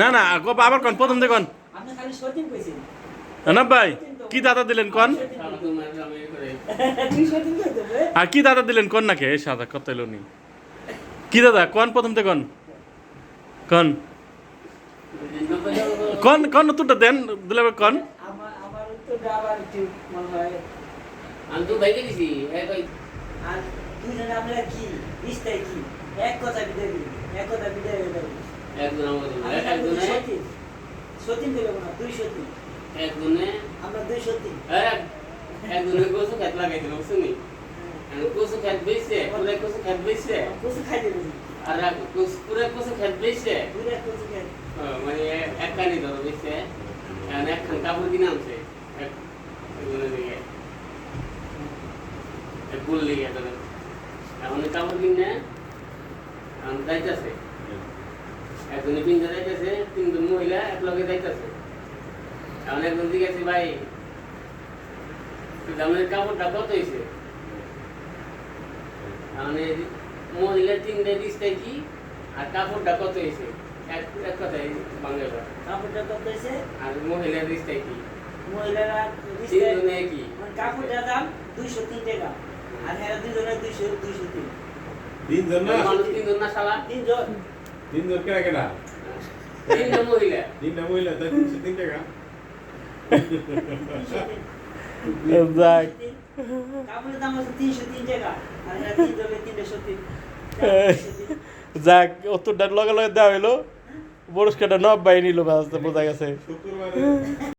না না আবার কন প্রথম দেখুন আপনি খালি সতীন কইছেন। না ভাই কি দাদা দিলেন কন? আর কি দাদা দিলেন কন নাকি? সাদা কত এলো নি? কি দাদা কন প্রথম দেখুন কন? কন? কন উত্তরটা দেন দিলে কন? মনে হয়। দুজনে আমরা কি কি? এক কথা বিদায় এক কথা বিদায় একজন আমাকে দিল। একজনে সতীন। দিল না দুই সতীন। একজনে আমরা দুই সতীন। একজনে কচু খেত লাগাই দিল শুনি কচু খেত বেচছে পুরে কচু খেত বেচছে কচু খাই দেবে আর কচু- পুরে কচু খেত কচু খাই মানে এক কানি ধরো এখন একখান কাপড় কিনে আনছে। এক- একজনের দিকে গুল লিগে তাদের এখন কাপড় কিনে এখন যাইতেছে একজনে পিনতে যাইতেছে তিনজন মহিলা এক লগে যাইতেছে। এখন একজন জিজ্ঞাসা ভাই আমাদের কাপড়টা কত হয়েছে মানে মহিলা তিনটে দিচ্ছে কি আর কাপড়টা কত হয়েছে এক এক কথাই বাংলা। কথা। কাপড়টা কত হয়েছে আর মহিলা দিচ্ছে কি? মহিলারা তিনজনে কি? মানে কাপড়টার দাম দুইশো তিন টাকা আর হ্যাঁ দুজনে দুইশো দুইশো তিন। তিনজন না? মানুষ তিনজন না শালা? তিনজন। তিনজন কেনা কেনা মহিলা তিনটা মহিলা তাই তিনশো তিন টাকা যাক উত্তরটা লগে লগে দেওয়া হইল পুরস্কারটা নব বাই নিল বোঝা গেছে শুক্রবারে